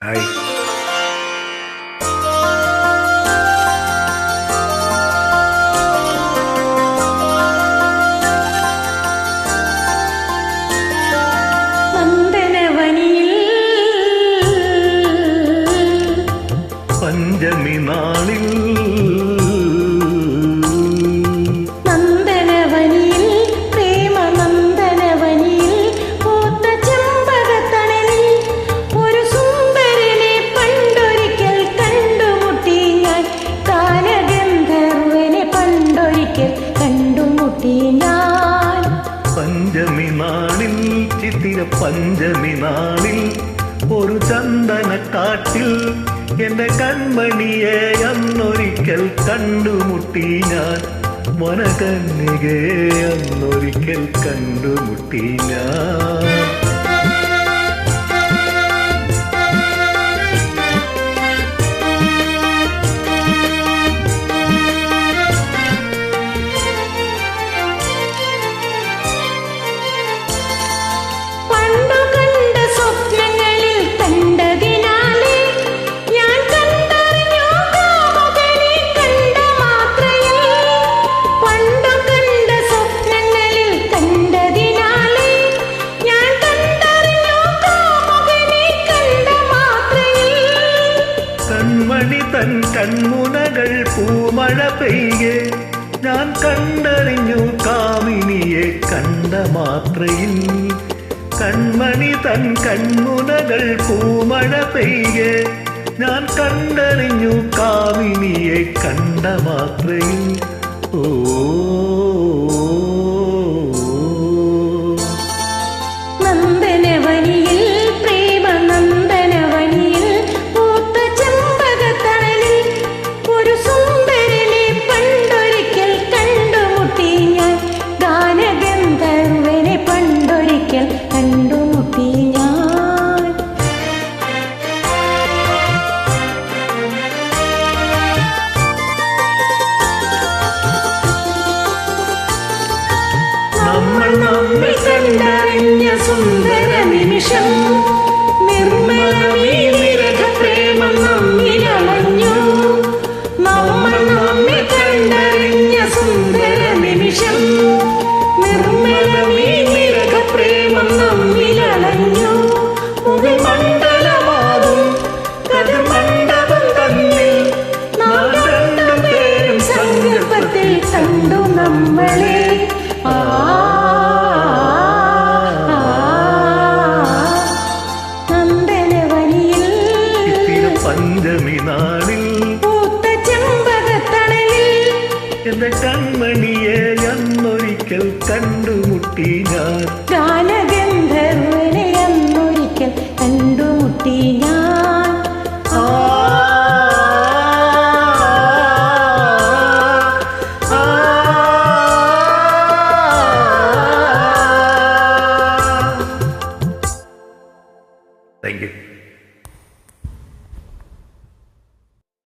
Bye. പഞ്ചമി നാളിൽ ചിത്തിര പഞ്ചമി നാളിൽ ഒരു ചന്ദനക്കാട്ടിൽ എന്റെ കൺമണിയെ അന്നൊരിക്കൽ കണ്ടുമുട്ടി ഞാൻ. മനകന്യകെ അന്നൊരിക്കൽ കണ്ടുമുട്ടി ഞാൻ. കൺമുനകൾ പൂമഴ പെയ്യെ. ഞാൻ കണ്ടറിഞ്ഞു കാമിനിയെ കണ്ട മാത്രയിൽ. കൺമണി തൻ കൺമുനകൾ പൂമഴ പെയ്യെ. ഞാൻ കണ്ടറിഞ്ഞു കാമിനിയെ കണ്ട മാത്രയിൽ. ഓ കണ്ടറിഞ്ഞ സുന്ദര നിമിഷം. പഞ്ചമി നാളിൽ എന്റെ കൺമണിയെ അന്നൊരിക്കൽ കണ്ടുമുട്ടി ഞാൻ ഗാനഗന്ധർവനെ അന്നൊരിക്കൽ കണ്ടുമുട്ടി ഞാൻ താങ്ക് യു